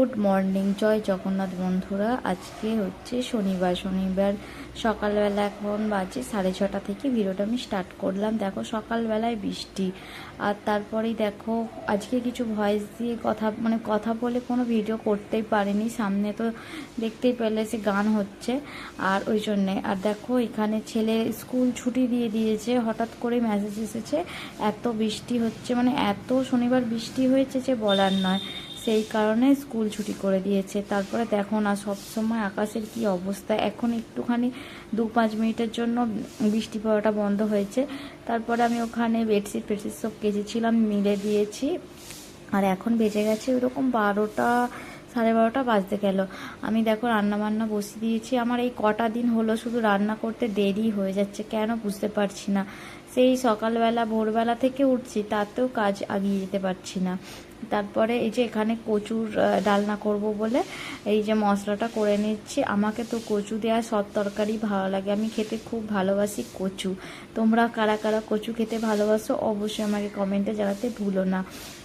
Good morning, জয় জগন্নাথ বন্ধুরা। আজকে হচ্ছে শনিবার শনিবার সকালবেলা এখন বাজে সাড়ে ছটা থেকে ভিডিওটা আমি স্টার্ট করলাম। দেখো সকালবেলায় বৃষ্টি, আর তারপরেই দেখো আজকে কিছু ভয়েস দিয়ে কথা মানে কথা বলে কোনো ভিডিও করতেই পারিনি। সামনে তো দেখতেই পেলে সে গান হচ্ছে, আর ওই জন্যে। আর দেখো এখানে ছেলে স্কুল ছুটি দিয়ে দিয়েছে, হঠাৎ করে মেসেজ এসেছে, এত বৃষ্টি হচ্ছে মানে এত শনিবার বৃষ্টি হয়েছে যে বলার নয়। সেই কারণে স্কুল ছুটি করে দিয়েছে। তারপরে দেখো না, সবসময় আকাশের কি অবস্থা। এখন একটুখানি দু পাঁচ মিনিটের জন্য বৃষ্টি পড়াটা বন্ধ হয়েছে। তারপরে আমি ওখানে বেডশিট ফেডশিট সব কেচেছিলাম, মিলে দিয়েছি। আর এখন বেজে গেছে ওরকম বারোটা, সাড়ে বারোটা বাজতে গেল। আমি দেখো রান্না বান্না বসিয়ে দিয়েছি। আমার এই কটা দিন হলো শুধু রান্না করতে দেরি হয়ে যাচ্ছে, কেন বুঝতে পারছি না। সেই সকালবেলা, ভোরবেলা থেকে উঠছি, তাতেও কাজ আগিয়ে যেতে পারছি না। তারপরে এই যে এখানে কচুর ডালনা করব বলে এই যে মশলাটা করে নিচ্ছি। আমাকে তো কচু দেওয়া সব তরকারি ভালো লাগে। আমি খেতে খুব ভালোবাসি কচু। তোমরা কারা কারা কচু খেতে ভালোবাসো অবশ্যই আমাকে কমেন্টে জানাতে ভুলো না।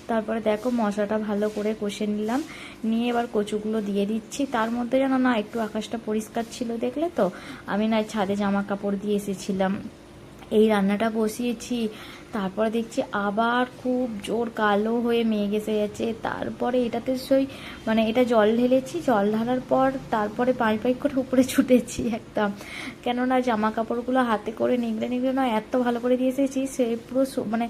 তারপরে দেখো মশলাটা ভালো করে কষে নিলাম। নিয়ে এবার কচুগুলো দিয়ে দিচ্ছি। তার মধ্যে যেন না একটু আকাশটা পরিষ্কার ছিল দেখলে তো। আমি না ছাদে জামা কাপড় দিয়ে এসেছিলাম। এই রান্নাটা বসিয়েছি, তারপরে দেখছি আবার খুব জোর কালো হয়ে মেঘ এসে যাচ্ছে তারপরে এটাতে সই মানে এটা জল ঢেলেছি, জল ঢালার পর তারপরে পাই পাই করে উপরে ছুটেছি একদম। কেননা জামা কাপড়গুলো হাতে করে নিগড়ে নিগড়ে না এত ভালো করে দিয়ে এসেছি, সে পুরো মানে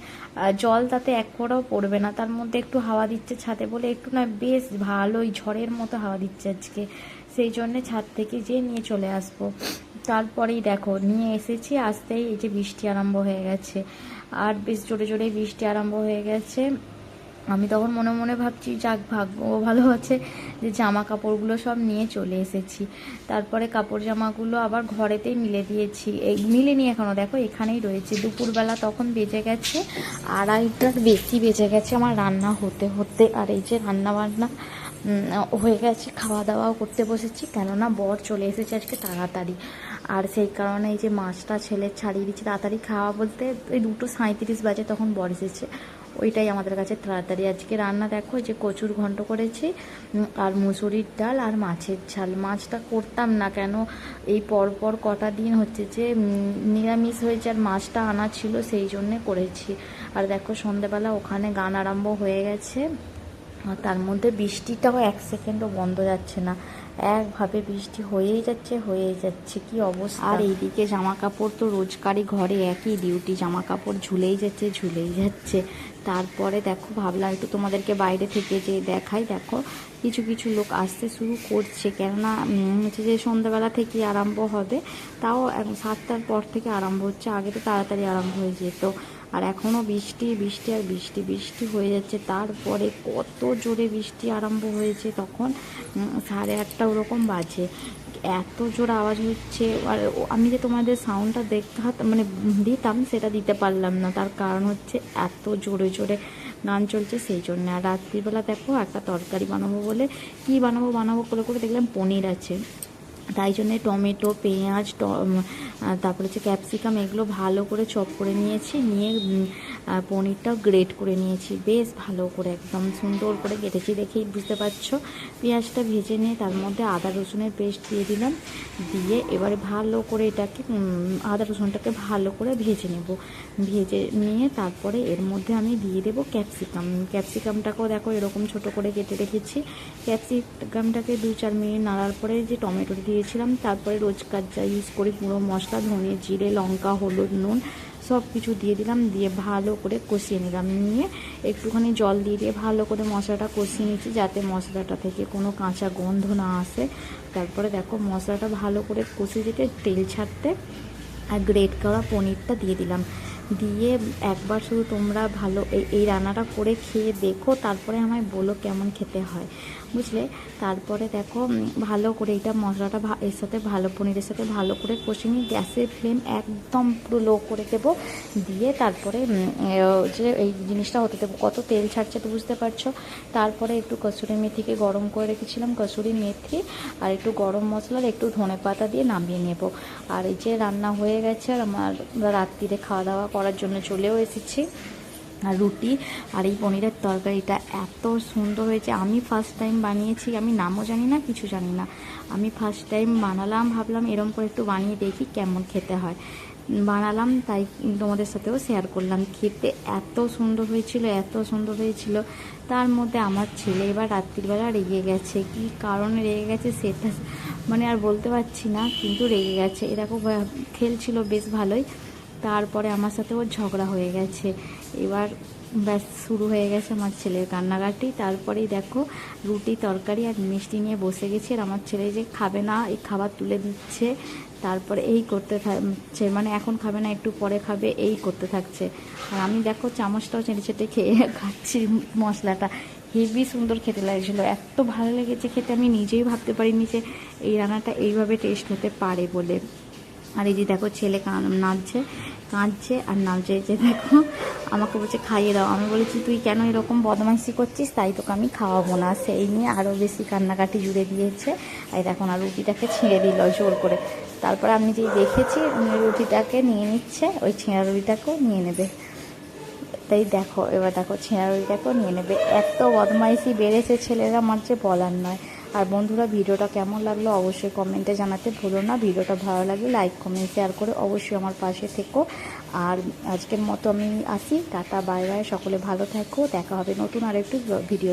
জল তাতে এক ফোঁটাও পড়বে না। তার মধ্যে একটু হাওয়া দিচ্ছে ছাদে বলে, একটু না, বেশ ভালোই ঝড়ের মতো হাওয়া দিচ্ছে আজকে। সেই জন্যে ছাদ থেকে যেয়ে নিয়ে চলে আসব। তারপরেই দেখো, নিয়ে এসেছি, আসতেই এই যে বৃষ্টি আরম্ভ হয়ে গেছে। আর বেশ জোরে জোরে বৃষ্টি আরম্ভ হয়ে গেছে। আমি তখন মনে মনে ভাবছি, যাক, ভাগ্য ভালো আছে যে জামা কাপড়গুলো সব নিয়ে চলে এসেছি। তারপরে কাপড় জামাগুলো আবার ঘরেতেই মিলে দিয়েছি। এই মিলে নিয়ে এখনও দেখো, এখানেই রয়েছে। দুপুরবেলা তখন বেজে গেছে, আড়াইটার বেশি বেজে গেছে আমার রান্না হতে হতে। আর এই যে রান্না বান্না হয়ে গেছে খাওয়া দাওয়াও করতে বসেছি, কেননা বর চলে এসেছে আজকে তাড়াতাড়ি। আর সেই কারণে এই যে মাছটা ছেলে ছাড়িয়ে দিচ্ছে তাড়াতাড়ি খাওয়া বলতে ওই দুটো সাঁইত্রিশ বাজে তখন বর এসেছে। ওইটাই আমাদের কাছে তাড়াতাড়ি। আজকে রান্না দেখো যে কচুর ঘন্ট করেছি আর মুসুরির ডাল আর মাছের ঝাল। মাছটা করতাম না কেন, এই পরপর কটা দিন হচ্ছে যে নিরামিষ হয়েছে আর মাছটা আনা ছিল, সেই জন্যে করেছি। আর দেখো সন্ধেবেলা ওখানে গান আরম্ভ হয়ে গেছে। তার মধ্যে বৃষ্টিটাও এক সেকেন্ডও বন্ধ যাচ্ছে না। একভাবে বৃষ্টি হয়েই যাচ্ছে হয়েই যাচ্ছে। কি অবস্থা? আর এইদিকে জামা কাপড় তো রোজকারই ঘরে একই ডিউটি জামা কাপড় ঝুলেই যাচ্ছে ঝুলেই যাচ্ছে। তারপরে দেখো, ভাবলাম একটু তোমাদেরকে বাইরে থেকে যে দেখাই। দেখো, কিছু কিছু লোক আসতে শুরু করছে। কেননা হচ্ছে যে সন্ধ্যাবেলা থেকে আরম্ভ হবে, তাও সাতটার পর থেকে আরম্ভ হচ্ছে। আগে তো তাড়াতাড়ি আরম্ভ হয়ে যেত। আর এখনও বৃষ্টি বৃষ্টি আর বৃষ্টি বৃষ্টি হয়ে যাচ্ছে। তারপরে কত জোরে বৃষ্টি আরম্ভ হয়েছে তখন সাড়ে আটটা ওরকম বাজে। এত জোর আওয়াজ হচ্ছে, আর আমি যে তোমাদের সাউন্ডটা দেখতে মানে দিতাম সেটা দিতে পারলাম না। তার কারণ হচ্ছে এত জোরে জোরে গান চলছে সেই জন্য। আর রাত্রিবেলা দেখো একটা তরকারি বানাবো বলে, কি বানাবো বানাবো করে করে দেখলাম পনির আছে। তাই জন্যে টমেটো, পেঁয়াজ তারপরে হচ্ছে ক্যাপসিকাম এগুলো ভালো করে চপ করে নিয়েছি, নিয়ে পনিরটাও গ্রেট করে নিয়েছি। বেশ ভালো করে, একদম সুন্দর করে কেটেছি দেখেই বুঝতে পারছ। পেঁয়াজটা ভেজে নিয়ে তার মধ্যে আদা রসুনের পেস্ট দিয়ে দিলাম। দিয়ে এবারে ভালো করে এটাকে আদা রসুনটাকে ভালো করে ভেজে নেব। ভেজে নিয়ে তারপরে এর মধ্যে আমি দিয়ে দেবো ক্যাপসিকাম। ক্যাপসিকামটাকেও দেখো এরকম ছোট করে কেটে রেখেছি। ক্যাপসিকামটাকে দু চার মিনিট নাড়ার পরে যে টমেটো দিয়েছিলাম, তারপরে রোজকার যা ইউজ করি পুরো মশলা, ধনে জিরে, লঙ্কা, হলুদ, নুন সব কিছু দিয়ে দিলাম, দিয়ে ভালো করে কষিয়ে নিলাম। নিয়ে একটুখানি জল দিয়ে দিয়ে ভালো করে মশলাটা কষিয়ে নিচ্ছি যাতে মশলাটা থেকে কোনো কাঁচা গন্ধ না আসে। তারপরে দেখো মশলাটা ভালো করে কষিয়ে দিতে তেল ছাড়তে আর গ্রেট করা পনিরটা দিয়ে দিলাম। দিয়ে একবার শুধু তোমরা ভালো এই রান্নাটা করে খেয়ে দেখো, তারপরে আমায় বলো কেমন খেতে হয়। বুঝলে? তারপরে দেখো ভালো করে এটা মশলাটা এর সাথে ভালো, পনিরের সাথে ভালো করে কষে নিয়ে গ্যাসের ফ্লেম একদম পুরো লো করে দেবো। দিয়ে তারপরে যে এই জিনিসটা হতে দেবো। কত তেল ছাড়ছে তো বুঝতে পারছ? তারপরে একটু কসুরি মেথিকে গরম করে রেখেছিলাম, কসুরি মেথি আর একটু গরম মশলা আর একটু ধনে পাতা দিয়ে নামিয়ে নেব। আর এই যে রান্না হয়ে গেছে আর আমার রাত্রিরে খাওয়া দাওয়া করার জন্য চলেও এসেছি। রুটি আর এই পনিরের তরকারিটা এত সুন্দর হয়েছে। আমি ফার্স্ট টাইম বানিয়েছি, আমি নামও জানি না, কিছু জানি না। আমি ফার্স্ট টাইম বানালাম, ভাবলাম এরম করে একটু বানিয়ে দেখি কেমন খেতে হয়। বানালাম, তাই তোমাদের সাথেও শেয়ার করলাম। খেতে এত সুন্দর হয়েছিল, এত সুন্দর হয়েছিল। তার মধ্যে আমার ছেলে এবার রাত্রিবেলা রেগে গেছে। কি কারণে রেগে গেছে সেটা মানে আর বলতে পারছি না, কিন্তু রেগে গেছে। এরকম খেলছিল বেশ ভালোই। তারপরে আমার সাথে ওর ঝগড়া হয়ে গেছে। এবার ব্যাস শুরু হয়ে গেছে আমার ছেলের কান্নাকাটি। তারপরেই দেখো রুটি, তরকারি আর মিষ্টি নিয়ে বসে গেছে আর আমার ছেলে যে খাবে না, এই খাবার তুলে দিচ্ছে। তারপরে এই করতে থাকছে মানে এখন খাবে না, একটু পরে খাবে, এই করতে থাকছে। আর আমি দেখো চামচটাও চেটে চেটে খেয়ে খাচ্ছি মশলাটা। হেভি সুন্দর খেতে লাগছিল। এত ভালো লেগেছে খেতে, আমি নিজেই ভাবতে পারিনি যে এই রান্নাটা এইভাবে টেস্ট হতে পারে বলে। আর এই যে দেখো ছেলে কান- নাচছে। কাঁদছে আর এই যে দেখো, আমাকে বলছে, খাইয়ে দাও। আমি বলেছি, তুই কেন এরকম বদমাইশি করছিস? তাই তোকে আমি খাওয়াবো না। সেই নিয়ে আরও বেশি কান্নাকাটি জুড়ে দিয়েছে। আর দেখো না, রুটিটাকে ছিঁড়ে দিল জোর করে। তারপর আমি যেই দেখেছি, উনি রুটিটাকে নিয়ে নিচ্ছে, ওই ছিঁড়া রুটিটাকেও নিয়ে নেবে। তাই দেখো, এবার দেখো, ছেঁড়া রুটিটাকেও নিয়ে নেবে। এত বদমাইশি বেড়েছে ছেলেরা, আমার যে বলার নয়। আর বন্ধুরা, ভিডিওটা কেমন লাগল অবশ্যই কমেন্টে জানাতে ভুলো না। ভিডিওটা ভালো লাগে লাইক, কমেন্ট শেয়ার করে অবশ্যই আমার পাশে থেকো। আর আজকের মতো আমি আসি। Tata, bye bye. সকলে ভালো থাকো। দেখা হবে নতুন আর একটু ভিডিও